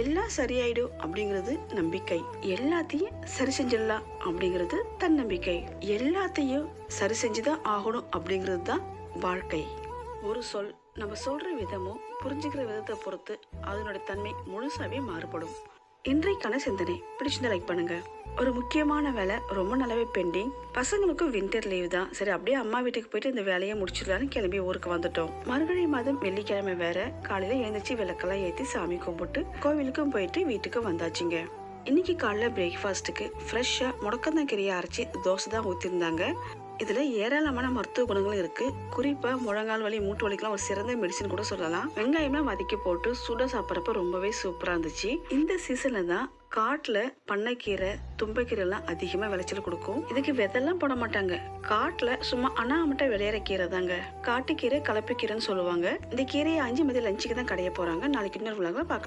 எல்லாம் சரியாயிடும் அப்படிங்கிறது நம்பிக்கை. எல்லாத்தையும் சரி செஞ்சிடலாம் அப்படிங்கிறது தன்னம்பிக்கை எல்லாத்தையும் சரி செஞ்சுதான் ஆகணும் அப்படிங்கிறது தான் வாழ்க்கை. ஒரு சொல் நம்ம சொல்ற விதமும் புரிஞ்சுக்கிற விதத்தை பொறுத்து அதனோட தன்மை முழுசாவே மாறுபடும். இன்றைக்கான சிந்தனை. பிடிச்சிருந்த லைக் பண்ணுங்க. ஒரு முக்கியமான வேலை ரொம்ப நல்லாவே பெண்டிங் பசங்களுக்கும் வின்டர் லீவ் தான். சரி அப்படியே அம்மா வீட்டுக்கு போயிட்டு இந்த வேலையை முடிச்சிடலான்னு கிளம்பி ஊருக்கு வந்துட்டோம். மறுபடி மாதம் வெள்ளிக்கிழமை வேற. காலையில எழுந்திரிச்சு விளக்கெல்லாம் ஏத்தி சாமி கும்பிட்டு கோவிலுக்கும் போயிட்டு வீட்டுக்கு வந்தாச்சுங்க. இன்னைக்கு காலைல பிரேக்ஃபாஸ்ட்டுக்கு ஃப்ரெஷ்ஷாக முடக்கந்தக்கீரையை அரைச்சி தோசை தான் ஊற்றிருந்தாங்க இதில் ஏராளமான மருத்துவ குணங்களும் இருக்கு. குறிப்பாக முழங்கால் வலி மூட்டு வலிக்கெல்லாம் ஒரு சிறந்த மெடிசன் கூட சொல்லலாம். வெங்காயம்லாம் வதக்கி போட்டு சுட சாப்பிட்றப்ப ரொம்பவே சூப்பராக இருந்துச்சு. இந்த சீசனில் தான் காட்டில் பண்ணைக்கீரை தும்பைக்கீரை எல்லாம் அதிகமாக விளைச்சல் கொடுக்கும். இதுக்கு விதெல்லாம் போட மாட்டாங்க. காட்டில் சும்மா அனாமட்ட விளையிற கீரை தாங்க. காட்டுக்கீரை கலப்புக்கீரைன்னு சொல்லுவாங்க. இந்த கீரையை அஞ்சு மதிய லஞ்சுக்கு தான் கடைய போகிறாங்க நாளைக்கு இன்னொரு விழாவில் பார்க்கலாம்.